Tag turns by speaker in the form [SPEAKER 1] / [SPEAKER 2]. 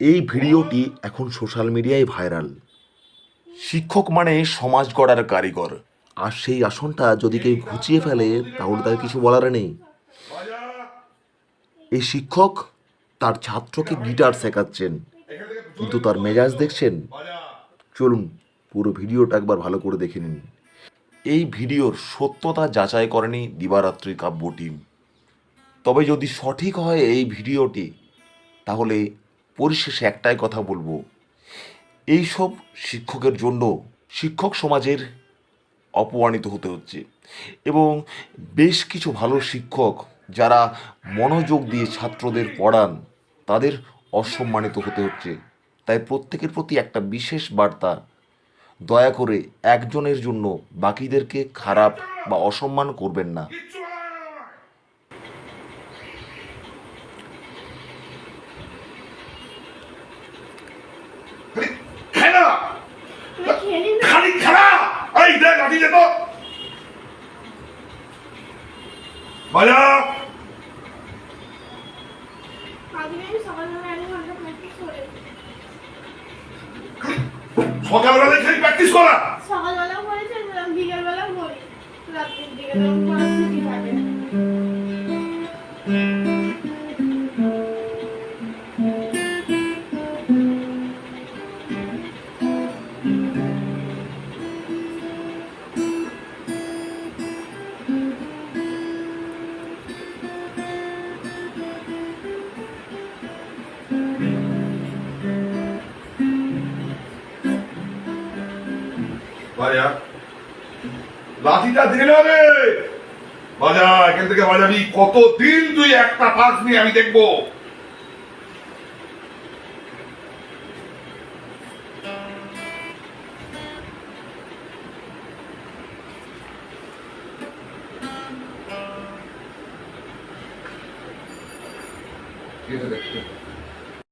[SPEAKER 1] এই ভিডিওটি এখন সোশ্যাল মিডিয়ায় ভাইরাল। শিক্ষক মানে সমাজ গড়ার কারিগর। আর সেই আসনটা যদি কেউ ঘুচিয়ে ফেলে, তাহলে তার কিছু বলার নেই। এই শিক্ষক তার ছাত্রকে গিটার শেখাচ্ছেন, কিন্তু তার মেজাজ দেখছেন? চলুন পুরো ভিডিওটা একবার ভালো করে দেখে নিন। এই ভিডিওর সত্যতা যাচাই করেনি দিবারাত্রি কাব্য টিম। তবে যদি সঠিক হয় এই ভিডিওটি, তাহলে পরিশেষে একটাই কথা বলব। এইসব শিক্ষকের জন্য শিক্ষক সমাজের অপমানিত হতে হচ্ছে এবং বেশ কিছু ভালো শিক্ষক যারা মনোযোগ দিয়ে ছাত্রদের পড়ান, তাদের অসম্মানিত হতে হচ্ছে। তাই প্রত্যেকের প্রতি একটা বিশেষ বার্তা, দয়া করে একজনের জন্য বাকিদেরকে খারাপ বা অসম্মান করবেন না
[SPEAKER 2] খেলা
[SPEAKER 3] আমি খেলি না
[SPEAKER 2] খালি খেলা এই দেখ লাঠি দে তো বাজা
[SPEAKER 3] সকালবেলা খেয়ে প্র্যাকটিস করা।
[SPEAKER 2] সকালবেলা
[SPEAKER 3] করেছে বিকেলবেলা করি। রাত্রির দিকে
[SPEAKER 2] বাজা লাঠিটা দিলে রে বাজা এখান থেকে বাজাবি। কত তুই একটা পাস নিয়ে আমি দেখব? দেখ, দেখ।